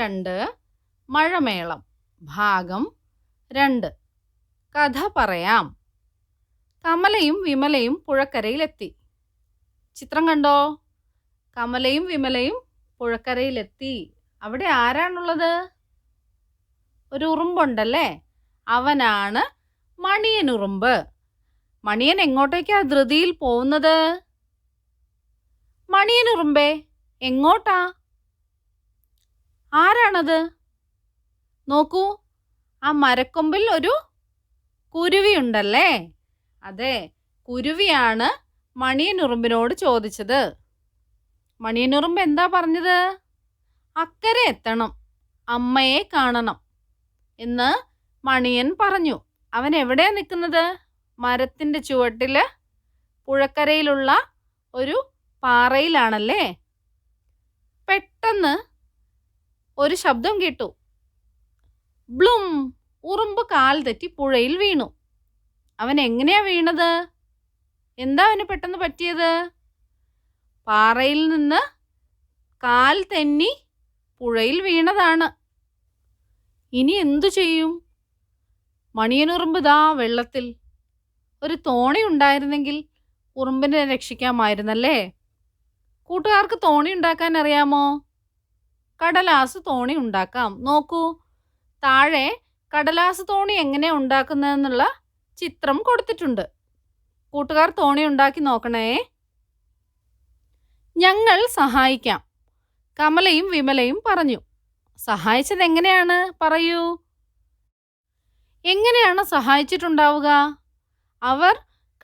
രണ്ട് മഴമേളം. ഭാഗം രണ്ട്. കഥ പറയാം. കമലയും വിമലയും പുഴക്കരയിലെത്തി. ചിത്രം കണ്ടോ? കമലയും വിമലയും പുഴക്കരയിലെത്തി. അവിടെ ആരാണുള്ളത്? ഒരു ഉറുമ്പുണ്ടല്ലേ? അവനാണ് മണിയൻ ഉറുമ്പ് മണിയൻ എങ്ങോട്ടേക്കാ ധൃതിയിൽ പോകുന്നത്? മണിയൻ ഉറുമ്പേ എങ്ങോട്ടാ? ആരാണത്? നോക്കൂ ആ മരക്കൊമ്പിൽ ഒരു കുരുവി ഉണ്ടല്ലേ? അതെ കുരുവിയാണ് മണിയനുറുമ്പിനോട് ചോദിച്ചത്. മണിയനുറുമ്പ് എന്താ പറഞ്ഞത്? അക്കരെ എത്തണം അമ്മയെ കാണണം എന്ന് മണിയൻ പറഞ്ഞു. അവൻ എവിടെയാണ് നിൽക്കുന്നത്? മരത്തിന്റെ ചുവട്ടിൽ പുഴക്കരയിലുള്ള ഒരു പാറയിലാണല്ലേ? പെട്ടെന്ന് ഒരു ശബ്ദം കേട്ടു. ബ്ലും! ഉറുമ്പ് കാൽ തെറ്റി പുഴയിൽ വീണു. അവൻ എങ്ങനെയാ വീണത്? എന്താ അവന് പെട്ടെന്ന് പറ്റിയത്? പാറയിൽ നിന്ന് കാൽ തെന്നി പുഴയിൽ വീണതാണ്. ഇനി എന്തു ചെയ്യും? മണിയനുറുമ്പ് ദാ വെള്ളത്തിൽ. ഒരു തോണി ഉണ്ടായിരുന്നെങ്കിൽ ഉറുമ്പിനെ രക്ഷിക്കാമായിരുന്നല്ലേ? കൂട്ടുകാർക്ക് തോണി ഉണ്ടാക്കാൻ അറിയാമോ? കടലാസ് തോണി ഉണ്ടാക്കാം. നോക്കൂ. താഴെ കടലാസ് തോണി എങ്ങനെ ഉണ്ടാക്കുന്നതെന്നുള്ള ചിത്രം കൊടുത്തിട്ടുണ്ട്. കൂട്ടുകാർ തോണി ഉണ്ടാക്കി നോക്കണേ. ഞങ്ങൾ സഹായിക്കാം. കമലയും വിമലയും പറഞ്ഞു. സഹായിച്ചത് എങ്ങനെയാണ്? പറയൂ. എങ്ങനെയാണ് സഹായിച്ചിട്ടുണ്ടാവുക? അവർ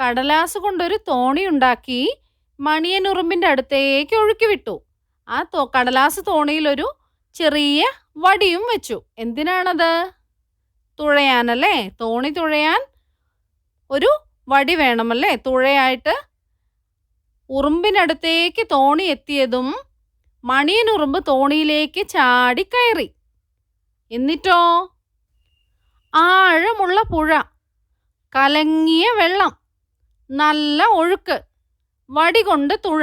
കടലാസ് കൊണ്ടൊരു തോണി ഉണ്ടാക്കി മണിയനുറുമ്പിന്റെ അടുത്തേക്ക് ഒഴുക്കി വിട്ടു. ആ തോ കടലാസ് തോണിയിലൊരു ചെറിയ വടിയും വെച്ചു. എന്തിനാണത്? തുഴയാനല്ലേ? തോണി തുഴയാൻ ഒരു വടി വേണമല്ലേ? തുഴയായിട്ട് ഉറുമ്പിനടുത്തേക്ക് തോണി എത്തിയതും മണിയനുറുമ്പ് തോണിയിലേക്ക് ചാടി കയറി. എന്നിട്ടോ? ആഴമുള്ള പുഴ കലങ്ങിയ വെള്ളം നല്ല ഒഴുക്ക് വടി കൊണ്ട് തുഴ.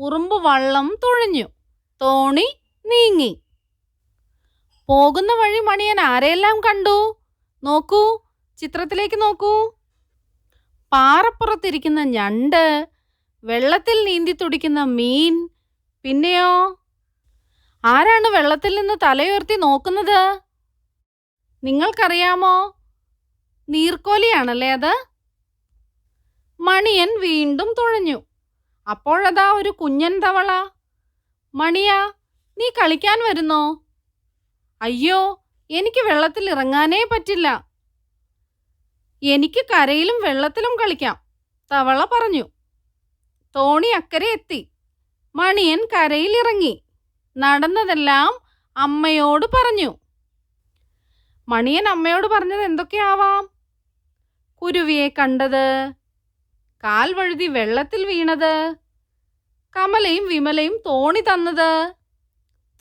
ഉറുമ്പ് വള്ളം തുഴഞ്ഞു. തോണി നീങ്ങി. പോകുന്ന വഴി മണിയൻ ആരെയെല്ലാം കണ്ടു? നോക്കൂ ചിത്രത്തിലേക്ക് നോക്കൂ. പാറപ്പുറത്തിരിക്കുന്ന ഞണ്ട് വെള്ളത്തിൽ നീന്തി തുടിക്കുന്ന മീൻ പിന്നെയോ? ആരാണ് വെള്ളത്തിൽ നിന്ന് തലയുയർത്തി നോക്കുന്നത്? നിങ്ങൾക്കറിയാമോ? നീർക്കോലിയാണല്ലേ അത്? മണിയൻ വീണ്ടും തുഴഞ്ഞു. അപ്പോഴതാ ഒരു കുഞ്ഞൻ തവള. മണിയാ നീ കളിക്കാൻ വരുന്നോ? അയ്യോ എനിക്ക് വെള്ളത്തിൽ ഇറങ്ങാനേ പറ്റില്ല. എനിക്ക് കരയിലും വെള്ളത്തിലും കളിക്കാം തവള പറഞ്ഞു. തോണി അക്കരെ എത്തി. മണിയൻ കരയിൽ ഇറങ്ങി. നടന്നതെല്ലാം അമ്മയോട് പറഞ്ഞു. മണിയൻ അമ്മയോട് പറഞ്ഞത് എന്തൊക്കെയാവാം? കുരുവിയെ കണ്ടത് കാൽ വഴുതി വെള്ളത്തിൽ വീണത്? കമലയും വിമലയും തോണി തന്നത്?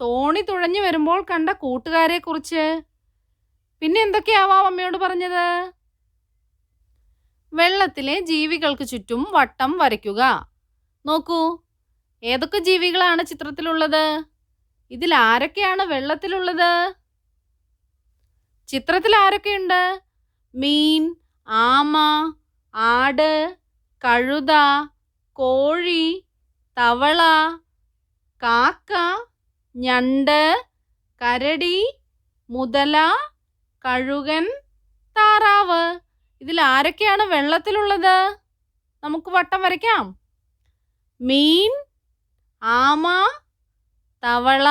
തോണി തുഴഞ്ഞു വരുമ്പോൾ കണ്ട കൂട്ടുകാരെക്കുറിച്ച്. പിന്നെ എന്തൊക്കെയാവാം അമ്മയോട് പറഞ്ഞത്? വെള്ളത്തിലെ ജീവികൾക്ക് ചുറ്റും വട്ടം വരയ്ക്കുക. നോക്കൂ ഏതൊക്കെ ജീവികളാണ് ചിത്രത്തിലുള്ളത്? ഇതിൽ ആരൊക്കെയാണ് വെള്ളത്തിലുള്ളത്? ചിത്രത്തിൽ ആരൊക്കെയുണ്ട്? മീൻ ആമ ആട് കഴുത കോഴി തവള കാക്ക ഞണ്ട് കരടി മുതല കഴുകൻ താറാവ്. ഇതിൽ ആരൊക്കെയാണ് വെള്ളത്തിലുള്ളത്? നമുക്ക് വട്ടം വരയ്ക്കാം. മീൻ ആമ തവള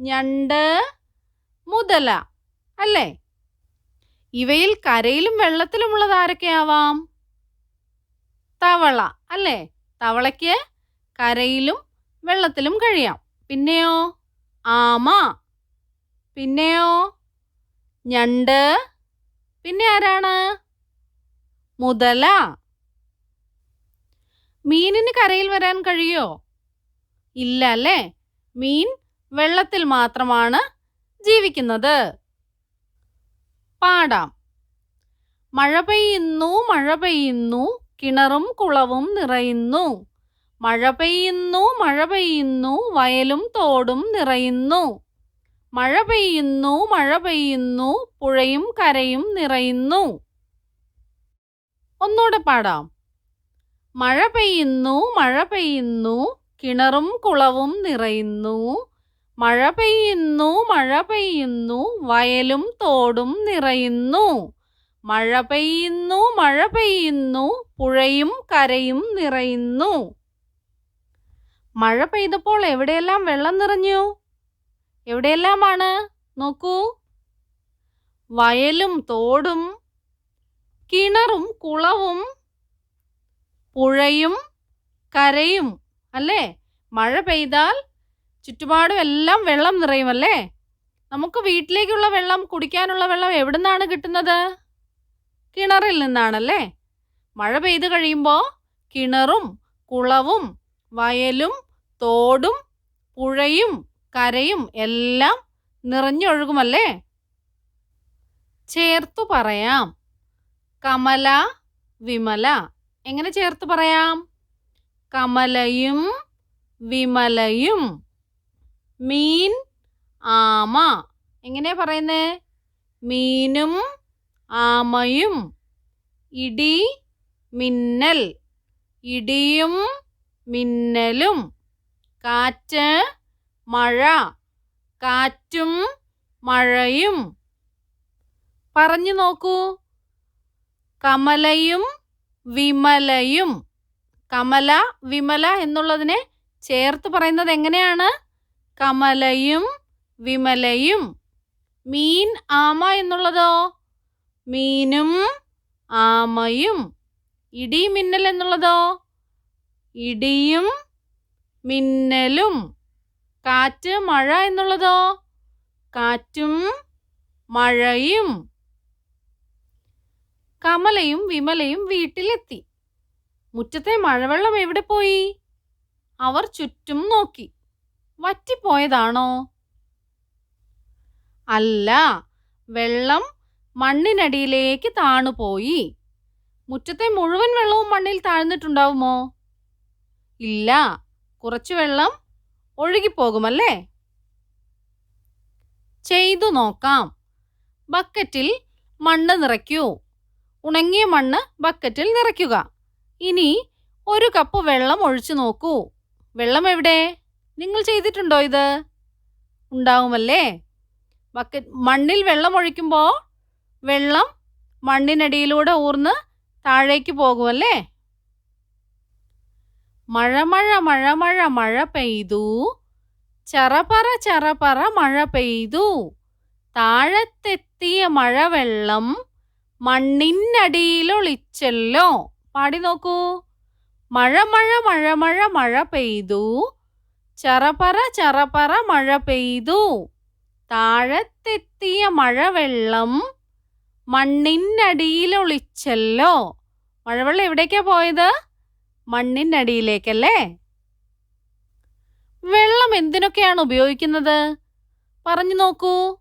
ഞണ്ട് മുതല. അല്ലേ? ഇവയിൽ കരയിലും വെള്ളത്തിലുമുള്ളത് ആരൊക്കെയാവാം? തവള അല്ലേ? തവളയ്ക്ക് കരയിലും വെള്ളത്തിലും കഴിയാം. പിന്നെയോ? ആമ. പിന്നെയോ? ഞണ്ട്. പിന്നെ ആരാണ്? മുതല. മീനിന് കരയിൽ വരാൻ കഴിയോ? ഇല്ല അല്ലേ? മീൻ വെള്ളത്തിൽ മാത്രമാണ് ജീവിക്കുന്നത്. പാടാം. മഴ പെയ്യുന്നു മഴ പെയ്യുന്നു കിണറും കുളവും നിറയുന്നു. മഴ പെയ്യുന്നു മഴ പെയ്യുന്നു വയലും തോടും നിറയുന്നു. മഴ പെയ്യുന്നു മഴ പെയ്യുന്നു പുഴയും കരയും നിറയുന്നു. ഒന്നുകൂടെ പാടാം. മഴ പെയ്യുന്നു മഴ പെയ്യുന്നു കിണറും കുളവും നിറയുന്നു. മഴ പെയ്യുന്നു മഴ പെയ്യുന്നു വയലും തോടും നിറയുന്നു. മഴ പെയ്യുന്നു മഴ പെയ്യുന്നു പുഴയും കരയും നിറയുന്നു. മഴ പെയ്തപ്പോൾ എവിടെയെല്ലാം വെള്ളം നിറഞ്ഞു? എവിടെയെല്ലാമാണ്? നോക്കൂ. വയലും തോടും കിണറും കുളവും പുഴയും കരയും അല്ലേ? മഴ പെയ്താൽ ചുറ്റുപാടും എല്ലാം വെള്ളം നിറയും അല്ലേ? നമുക്ക് വീട്ടിലേക്കുള്ള വെള്ളം കുടിക്കാനുള്ള വെള്ളം എവിടുന്നാണ് കിട്ടുന്നത്? കിണറിൽ നിന്നാണല്ലേ? മഴ പെയ്തു കഴിയുമ്പോൾ കിണറും കുളവും വയലും തോടും പുഴയും കരയും എല്ലാം നിറഞ്ഞൊഴുകുമല്ലേ? ചേർത്തു പറയാം. കമല വിമല. എങ്ങനെ ചേർത്ത് പറയാം? കമലയും വിമലയും. മീൻ ആമ. എങ്ങനെയാ പറയുന്നത് മീനും ആമയും ഇടി മിന്നൽ ഇടിയും മിന്നലും കാറ്റ് മഴ കാറ്റും മഴയും. പറഞ്ഞു നോക്കൂ. കമലയും വിമലയും കമല വിമല എന്നുള്ളതിനെ ചേർത്ത് പറയുന്നത് എങ്ങനെയാണ്? കമലയും വിമലയും. മീൻ ആമ എന്നുള്ളതോ? മീനും ആമയും. ഇടി മിന്നൽ എന്നുള്ളതോ? ഇടിയും മിന്നലും. കാറ്റ് മഴ എന്നുള്ളതോ? കാറ്റും മഴയും. കമലയും വിമലയും വീട്ടിലെത്തി. മുറ്റത്തെ മഴവെള്ളം എവിടെ പോയി? അവർ ചുറ്റും നോക്കി. വറ്റിപ്പോയതാണോ? അല്ല വെള്ളം മണ്ണിനടിയിലേക്ക് താണുപോയി മുറ്റത്തെ മുഴുവൻ വെള്ളവും മണ്ണിൽ താഴ്ന്നിട്ടുണ്ടാവുമോ? ഇല്ല. കുറച്ചു വെള്ളം ഒഴുകിപ്പോകുമല്ലേ? ചെയ്തു നോക്കാം. ബക്കറ്റിൽ മണ്ണ് നിറയ്ക്കൂ. ഉണങ്ങിയ മണ്ണ് ബക്കറ്റിൽ നിറയ്ക്കുക. ഇനി ഒരു കപ്പ് വെള്ളം ഒഴിച്ചു നോക്കൂ. വെള്ളം എവിടെ? നിങ്ങൾ ചെയ്തിട്ടുണ്ടോ ഇത്? ഉണ്ടാവുമല്ലേ? ബക്കറ്റ് മണ്ണിൽ വെള്ളം ഒഴിക്കുമ്പോൾ വെള്ളം മണ്ണിനടിയിലൂടെ ഊർന്ന് താഴേക്ക് പോകുമല്ലേ മഴ മഴ മഴ മഴ മഴ പെയ്തു. ചറപറ ചറപറ മഴ പെയ്തു. താഴത്തെത്തിയ മഴവെള്ളം മണ്ണിനടിയിലൊളിച്ചല്ലോ. പാടി നോക്കൂ. മഴ മഴ മഴ മഴ മഴ പെയ്തു. ചറപറ ചറപറ മഴ പെയ്തു. താഴത്തെത്തിയ മഴവെള്ളം മണ്ണിനടിയിലൊളിച്ചല്ലോ. മഴവെള്ളം എവിടേക്കാ പോയത്? മണ്ണിനടിയിലേക്കല്ലേ? വെള്ളം എന്തിനൊക്കെയാണ് ഉപയോഗിക്കുന്നത്? പറഞ്ഞു നോക്കൂ.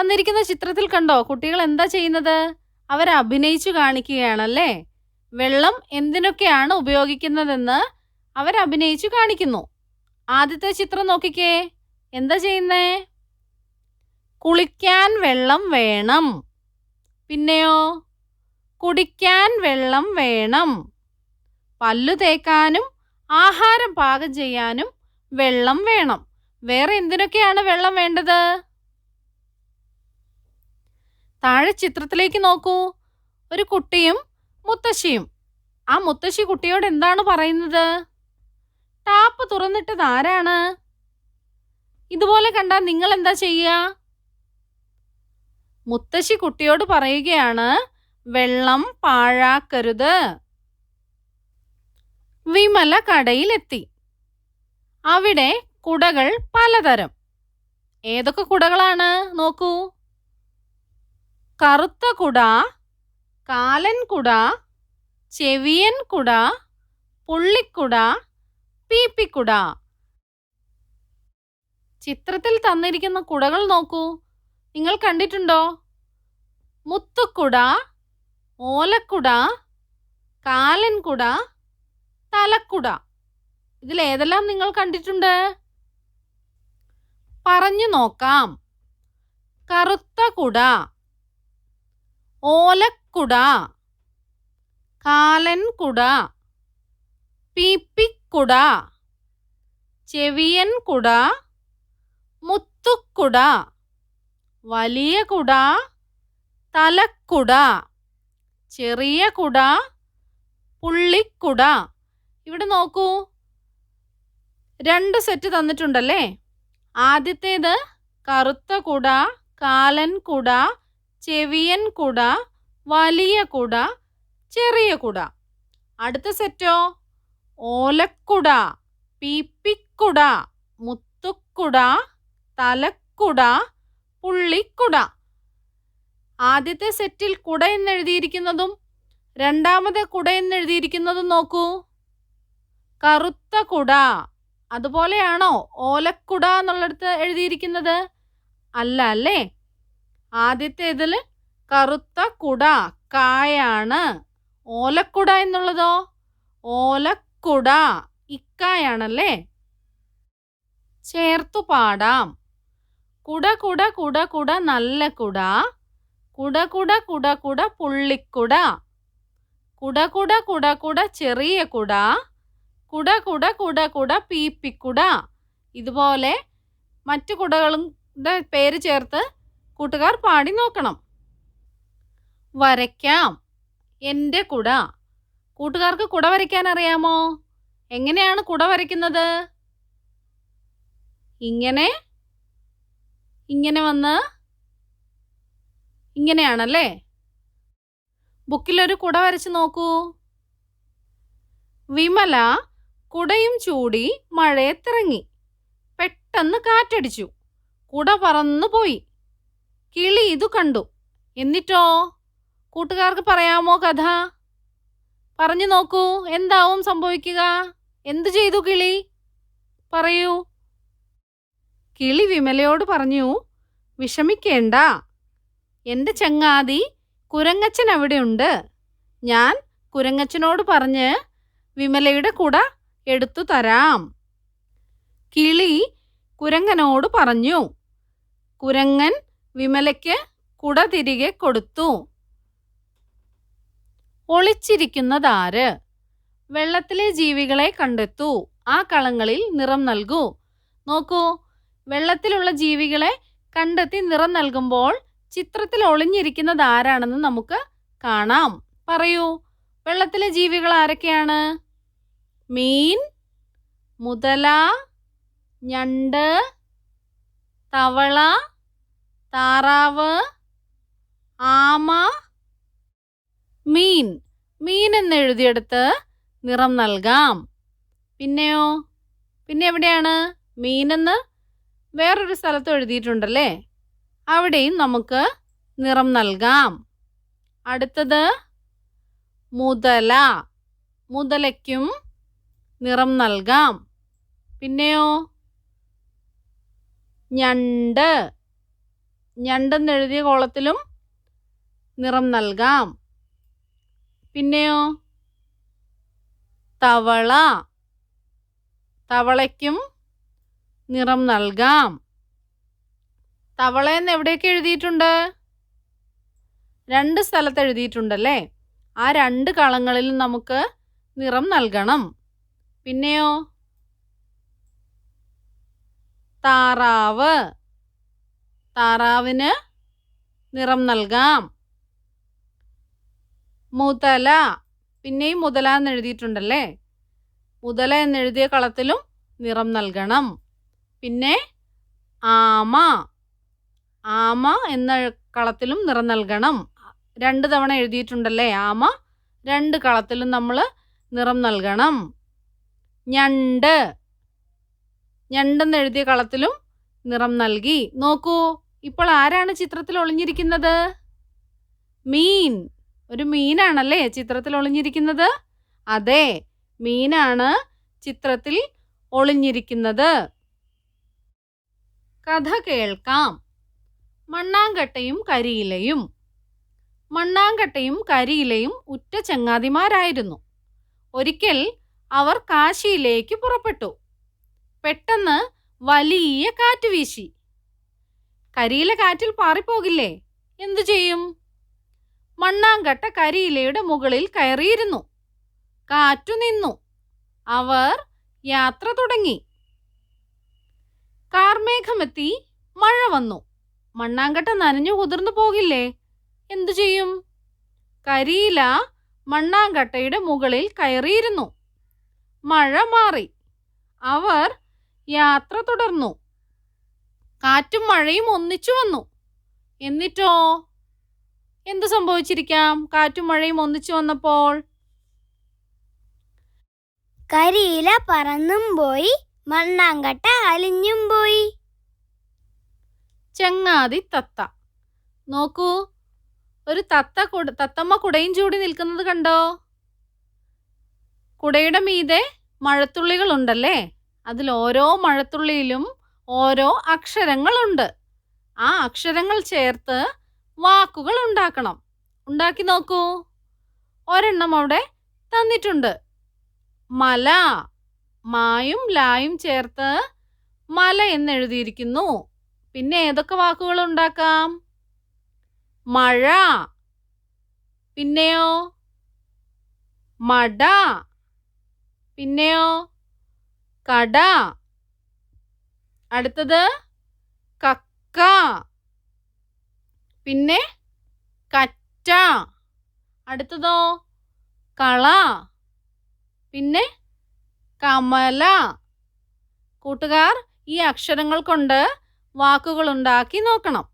തന്നിരിക്കുന്ന ചിത്രത്തിൽ കണ്ടോ? കുട്ടികൾ എന്താ ചെയ്യുന്നത്? അവർ അഭിനയിച്ചു കാണിക്കുകയാണല്ലേ? വെള്ളം എന്തിനൊക്കെയാണ് ഉപയോഗിക്കുന്നതെന്ന് അവർ അഭിനയിച്ചു കാണിക്കുന്നു. ആദ്യത്തെ ചിത്രം നോക്കിക്കേ. എന്താ ചെയ്യുന്നേ? കുളിക്കാൻ വെള്ളം വേണം. പിന്നെയോ? കുടിക്കാൻ വെള്ളം വേണം. പല്ലു തേക്കാനും ആഹാരം പാകം ചെയ്യാനും വെള്ളം വേണം. വേറെ എന്തിനൊക്കെയാണ് വെള്ളം വേണ്ടത്? താഴെ ചിത്രത്തിലേക്ക് നോക്കൂ. ഒരു കുട്ടിയും മുത്തശ്ശിയും. ആ മുത്തശ്ശി കുട്ടിയോട് എന്താണ് പറയുന്നത്? ടാപ്പ് തുറന്നിട്ടത് ആരാണ്? ഇതുപോലെ കണ്ടാൽ നിങ്ങൾ എന്താ ചെയ്യുക? മുത്തശ്ശി കുട്ടിയോട് പറയുകയാണ് വെള്ളം പാഴാക്കരുത്. വിമല കടയിലെത്തി അവിടെ കുടകൾ പലതരം. ഏതൊക്കെ കുടകളാണ്? നോക്കൂ. കറുത്ത കുട കാലൻ കുട ചെവിയൻ കുട പുള്ളിക്കുട പീപ്പിക്കുട. ചിത്രത്തിൽ തന്നിരിക്കുന്ന കുടകൾ നോക്കൂ. നിങ്ങൾ കണ്ടിട്ടുണ്ടോ? മുത്തുക്കുട ഓലക്കുട കാലൻകുട തലക്കുട. ഇതിൽ ഏതെല്ലാം നിങ്ങൾ കണ്ടിട്ടുണ്ട്? പറഞ്ഞു നോക്കാം. കറുത്ത കുട ഓലക്കുട കാലൻകുട പീപ്പിക്കുട ചെവിയൻകുട മുത്തുക്കുട. വലിയ കുട തലക്കുട ചെറിയ കുട പുള്ളിക്കുട. ഇവിടെ നോക്കൂ. രണ്ട് സെറ്റ് തന്നിട്ടുണ്ടല്ലേ? ആദ്യത്തേത് കറുത്ത കുട കാലൻ കുട ചെവിയൻ കുട വലിയ കുട ചെറിയ കുട. അടുത്ത സെറ്റോ? ഓലക്കുട പീപ്പിക്കുട മുത്തുക്കുട തലക്കുട പുള്ളിക്കുട. ആദ്യത്തെ സെറ്റിൽ കുട എന്നെഴുതിയിരിക്കുന്നതും രണ്ടാമത്തെ കുട എന്നെഴുതിയിരിക്കുന്നതും നോക്കൂ. കറുത്ത കുട. അതുപോലെയാണോ ഓലക്കുട എന്നുള്ളിടത്ത് എഴുതിയിരിക്കുന്നത്? അല്ല അല്ലേ? ആദ്യത്തെ ഇതിൽ കറുത്ത കുട കായാണ്. ഓലക്കുട എന്നുള്ളതോ? ഓലക്കുട ഇക്കായാണല്ലേ? ചേർത്തു പാടാം. കുട കുട കുട കുട നല്ല കുട കുട കുട കുട കുട പുള്ളിക്കുട കുട കുട കുട കുട ചെറിയ കുട കുട കുട കുട കുട പീപ്പിക്കുട ഇതുപോലെ മറ്റു കുടകളുടെ പേര് ചേർത്ത് കൂട്ടുകാർ പാടി നോക്കണം വരയ്ക്കാം എന്റെ കുട കൂട്ടുകാർക്ക് കുട വരയ്ക്കാൻ അറിയാമോ എങ്ങനെയാണ് കുട വരയ്ക്കുന്നത് ഇങ്ങനെ ഇങ്ങനെ വന്ന് ഇങ്ങനെയാണല്ലേ? ബുക്കിലൊരു കുട വരച്ച് നോക്കൂ. വിമല കുടയും ചൂടി മഴയത്തിറങ്ങി. പെട്ടെന്ന് കാറ്റടിച്ചു. കുട പറന്നു പോയി. കിളി ഇതു കണ്ടു. എന്നിട്ടോ? കൂട്ടുകാർക്ക് പറയാമോ കഥ? പറഞ്ഞു നോക്കൂ. എന്താവും സംഭവിക്കുക? എന്തു ചെയ്തു കിളി? പറയൂ. കിളി വിമലയോട് പറഞ്ഞു വിഷമിക്കേണ്ട. എന്റെ ചങ്ങാതി കുരങ്ങച്ചൻ അവിടെയുണ്ട്. ഞാൻ കുരങ്ങച്ചനോട് പറഞ്ഞ് വിമലയുടെ കുട എടുത്തു തരാം. കിളി കുരങ്ങനോട് പറഞ്ഞു കുരങ്ങൻ വിമലയ്ക്ക് കുട തിരികെ കൊടുത്തു. ഒളിച്ചിരിക്കുന്നതാര്? വെള്ളത്തിലെ ജീവികളെ കണ്ടെത്തൂ. ആ കളങ്ങളിൽ നിറം നൽകൂ. നോക്കൂ വെള്ളത്തിലുള്ള ജീവികളെ കണ്ടെത്തി നിറം നൽകുമ്പോൾ ചിത്രത്തിൽ ഒളിഞ്ഞിരിക്കുന്നത് ആരാണെന്ന് നമുക്ക് കാണാം. പറയൂ വെള്ളത്തിലെ ജീവികൾ ആരൊക്കെയാണ്? മീൻ മുതല ഞണ്ട് തവള താറാവ് ആമ മീൻ. മീൻ എന്നെഴുതിയെടുത്ത് നിറം നൽകാം. പിന്നെയോ? പിന്നെ എവിടെയാണ്? മീനെന്ന് വേറൊരു സ്ഥലത്ത് എഴുതിയിട്ടുണ്ടല്ലേ? അവിടെയും നമുക്ക് നിറം നൽകാം. അടുത്തത് മുതല. മുതലയ്ക്കും നിറം നൽകാം. പിന്നെയോ? ഞണ്ട്. ഞണ്ടെന്നെഴുതിയ കോളത്തിലും നിറം നൽകാം. പിന്നെയോ? തവള. തവളയ്ക്കും നിറം നൽകാം. തവള എന്ന് എവിടെയൊക്കെ എഴുതിയിട്ടുണ്ട്? രണ്ട് സ്ഥലത്ത് എഴുതിയിട്ടുണ്ടല്ലേ? ആ രണ്ട് കളങ്ങളിലും നമുക്ക് നിറം നൽകണം. പിന്നെയോ? താറാവ്. താറാവിന് നിറം നൽകാം. മുതല. പിന്നെയും മുതല എന്ന് എഴുതിയിട്ടുണ്ടല്ലേ? മുതല എന്നെഴുതിയ കളത്തിലും നിറം നൽകണം. പിന്നെ ആമ. ആമ എന്ന കളത്തിലും നിറം നൽകണം. രണ്ട് തവണ എഴുതിയിട്ടുണ്ടല്ലേ ആമ? രണ്ട് കളത്തിലും നമ്മൾ നിറം നൽകണം. ഞണ്ട്. ഞണ്ടെന്ന് എഴുതിയ കളത്തിലും നിറം നൽകി. നോക്കൂ ഇപ്പോൾ ആരാണ് ചിത്രത്തിൽ ഒളിഞ്ഞിരിക്കുന്നത്? മീൻ. ഒരു മീനാണല്ലേ ചിത്രത്തിൽ ഒളിഞ്ഞിരിക്കുന്നത്? അതെ മീനാണ് ചിത്രത്തിൽ ഒളിഞ്ഞിരിക്കുന്നത്. കഥ കേൾക്കാം. മണ്ണാങ്കട്ടയും കരിയിലയും. മണ്ണാങ്കട്ടയും കരിയിലയും ഉറ്റ ചങ്ങാതിമാരായിരുന്നു. ഒരിക്കൽ അവർ കാശിയിലേക്ക് പുറപ്പെട്ടു. പെട്ടെന്ന് വലിയ കാറ്റ് വീശി. കരിയില കാറ്റിൽ പാറിപ്പോകില്ലേ? എന്തു ചെയ്യും? മണ്ണാങ്കട്ട കരിയിലയുടെ മുകളിൽ കയറിയിരുന്നു. കാറ്റു നിന്നു അവർ യാത്ര തുടങ്ങി. കാർമേഘമെത്തി മഴ വന്നു. മണ്ണാങ്കട്ട നനഞ്ഞു കുതിർന്നു പോകില്ലേ? എന്തു ചെയ്യും? കരിയില മണ്ണാങ്കട്ടയുടെ മുകളിൽ കയറിയിരുന്നു. മഴ മാറി. അവർ യാത്ര തുടർന്നു. കാറ്റും മഴയും ഒന്നിച്ചു വന്നു. എന്നിട്ടോ? എന്ത് സംഭവിച്ചിരിക്കാം? കാറ്റും മഴയും ഒന്നിച്ചു വന്നപ്പോൾ? കരിയില പറന്നും പോയി മണ്ണാങ്കട്ട അലിഞ്ഞും പോയി. ചങ്ങാതി തത്ത. നോക്കൂ ഒരു തത്ത കുട തത്തമ്മ കുടയും ചൂടി നിൽക്കുന്നത് കണ്ടോ? കുടയുടെ മീതെ മഴത്തുള്ളികളുണ്ടല്ലേ? അതിൽ ഓരോ മഴത്തുള്ളിയിലും ഓരോ അക്ഷരങ്ങളുണ്ട്. ആ അക്ഷരങ്ങൾ ചേർത്ത് വാക്കുകൾ ഉണ്ടാക്കണം. ഉണ്ടാക്കി നോക്കൂ. ഒരെണ്ണം അവിടെ തന്നിട്ടുണ്ട്. മല. മായും ലായും ചേർത്ത് മല എന്നെഴുതിയിരിക്കുന്നു. പിന്നെ ഏതൊക്കെ വാക്കുകൾ ഉണ്ടാക്കാം? മഴ. പിന്നെയോ? മട. പിന്നെയോ? കട. അടുത്തത് കക്ക. പിന്നെ കറ്റ. അടുത്തതോ? കള. പിന്നെ കമല. കൂട്ടുകാർ ഈ അക്ഷരങ്ങൾ കൊണ്ട് വാക്കുകൾ ഉണ്ടാക്കി നോക്കണം.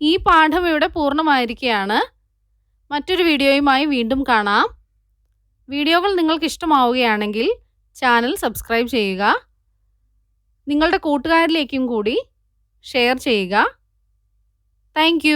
ഈ പാഠം ഇവിടെ പൂർണമായിരിക്കുകയാണ്. മറ്റൊരു വീഡിയോയുമായി വീണ്ടും കാണാം. വീഡിയോകൾ നിങ്ങൾക്ക് ഇഷ്ടമാവുകയാണെങ്കിൽ ചാനൽ സബ്സ്ക്രൈബ് ചെയ്യുക. നിങ്ങളുടെ കൂട്ടുകാരിലേക്കും കൂടി ഷെയർ ചെയ്യുക. താങ്ക്